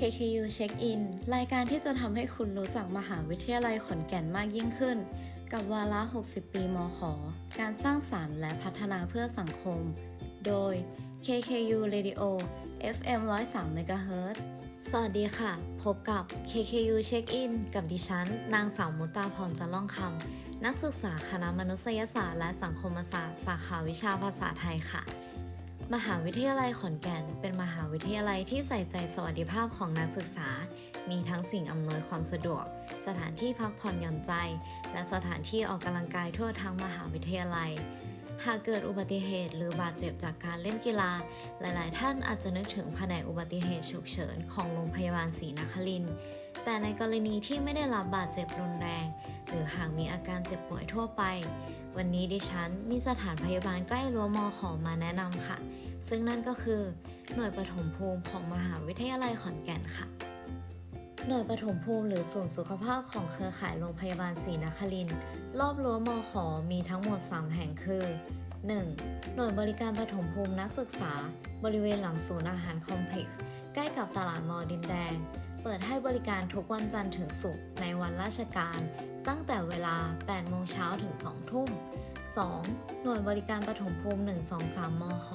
KKU Check In รายการที่จะทำให้คุณรู้จักมหาวิทยาลัยขอนแก่นมากยิ่งขึ้น กับวาระ 60 ปีมข การสร้างสารรค์และพัฒนาเพื่อสังคม โดย KKU Radio FM 103 MHz สวัสดีค่ะ พบกับ KKU Check In กับดิฉัน นางสาวมุตตาพรจะล่องคำนักศึกษาคณะมนุษยศาสตร์และสังคมศาสตร์ สาขาวิชาภาษาไทยค่ะ มหาวิทยาลัยขอนแก่น เป็นมหาวิทยาลัยที่ใส่ใจสวัสดิภาพของนักศึกษา มีทั้งสิ่งอำนวยความสะดวก สถานที่พักผ่อนหย่อนใจ และสถานที่ออกกำลังกายทั่วทั้งมหาวิทยาลัย หากเกิดอุบัติเหตุหรือบาดเจ็บจากการเล่นกีฬา หลาย ๆ ท่านอาจจะนึกถึงแผนกอุบัติเหตุฉุกเฉินของโรงพยาบาลศรีนครินทร์แต่ในกรณีที่ไม่ได้รับบาดเจ็บรุนแรง หรือหากมีอาการเจ็บป่วยทั่วไป วันนี้ดิฉันมีสถานพยาบาลใกล้รั้วมอขอมาแนะนำค่ะ ซึ่งนั่นก็คือหน่วยปฐมภูมิของมหาวิทยาลัยขอนแก่นค่ะ หน่วยปฐมภูมิหรือศูนย์สุขภาพของเครือข่ายโรงพยาบาลศรีนครินทร์รอบรั้วมอขอมีทั้งหมด 3 แห่งคือ 1. หน่วยบริการปฐมภูมินักศึกษา บริเวณหลังศูนย์อาหารคอมเพล็กซ์ใกล้กับตลาดมอดินแดง เปิดให้บริการทุกวันจันทร์ถึงศุกร์ในวันราชการ ตั้งแต่เวลา 8 โมงเช้าถึง 2 ทุ่ม 2. หน่วยบริการปฐมภูมิ 123 มข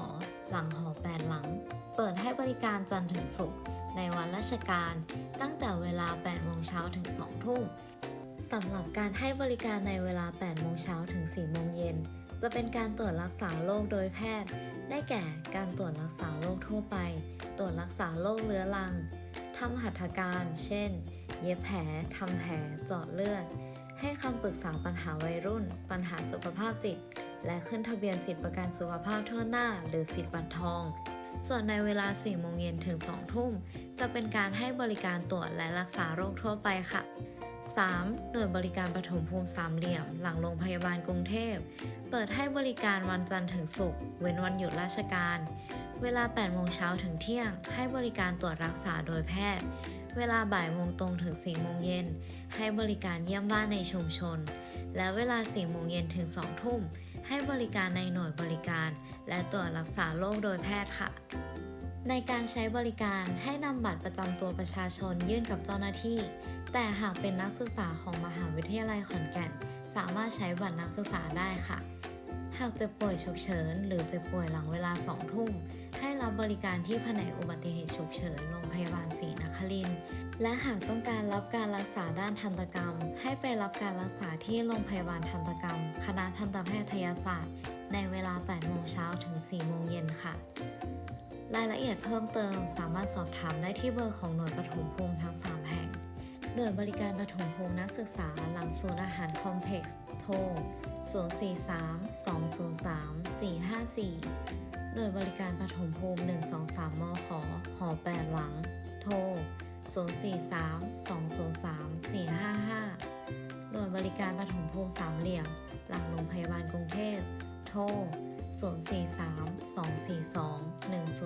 หลังหอ 8 หลัง เปิดให้บริการจันทร์ถึงศุกร์ ในวันราชการ ตั้งแต่เวลา 8 โมงเช้าถึง 2 ทุ่ม สำหรับการให้บริการในเวลา 8 โมงเช้าถึง 4 โมงเย็น จะเป็นการตรวจรักษาโรคโดยแพทย์ ได้แก่ การตรวจรักษาโรคทั่วไป ตรวจรักษาโรคเรื้อรัง ทำหัตถการ เช่น เย็บแผล ทำแผล เจาะเลือด ให้คำปรึกษาปัญหาวัยรุ่น ปัญหาสุขภาพจิต และขึ้นทะเบียนสิทธิประกันสุขภาพทั่วหน้า หรือสิทธิบัตรทอง ส่วนในเวลา 4 โมงเย็นถึง 2 ทุ่ม จะเป็นการให้บริการตรวจและรักษาโรคทั่วไปค่ะ 3. หน่วยบริการปฐมภูมิสามเหลี่ยม หลังโรงพยาบาลกรุงเทพ เปิดให้บริการวันจันทร์ถึงศุกร์ เว้นวันหยุดราชการ เวลา 8 โมงเช้าถึงเที่ยง ให้บริการตรวจรักษาโดยแพทย์ เวลาบ่ายโมงตรงถึง4โมงเย็น ให้บริการเยี่ยมบ้านในชุมชน และเวลา4โมงเย็นถึง2ทุ่ม ให้บริการในหน่วยบริการ และตรวจรักษาโรคโดยแพทย์ค่ะ ในการใช้บริการให้นำบัตรประจำตัวประชาชนยื่นกับเจ้าหน้าที่ แต่หากเป็นนักศึกษาของมหาวิทยาลัยขอนแก่น สามารถใช้บัตรนักศึกษาได้ค่ะ หากเจ็บป่วยฉุกเฉิน หรือเจ็บป่วยหลังเวลา2ทุ่ม ให้รับบริการที่แผนกอุบัติเหตุฉุกเฉินโรงพยาบาลศรีนครินทร์และหากต้องการรับการรักษาด้านทันตกรรม ให้ไปรับการรักษาที่โรงพยาบาลทันตกรรม คณะทันตแพทยศาสตร์ ในเวลา 8 โมงเช้าถึง 4 โมงเย็นค่ะ รายละเอียดเพิ่มเติมสามารถสอบถามได้ที่เบอร์ของหน่วยปฐมภูมิทั้ง 3 แห่ง หน่วยบริการปฐมภูมินักศึกษาหลังศูนย์อาหารคอมเพล็กซ์โทร043 203 454 หน่วยบริการปฐมภูมิ 123 มขหอ8หลัง โทร 043 203 455 หน่วยบริการปฐมภูมิสามเหลี่ยม หลังโรงพยาบาลกรุงเทพ โทร 043 242 10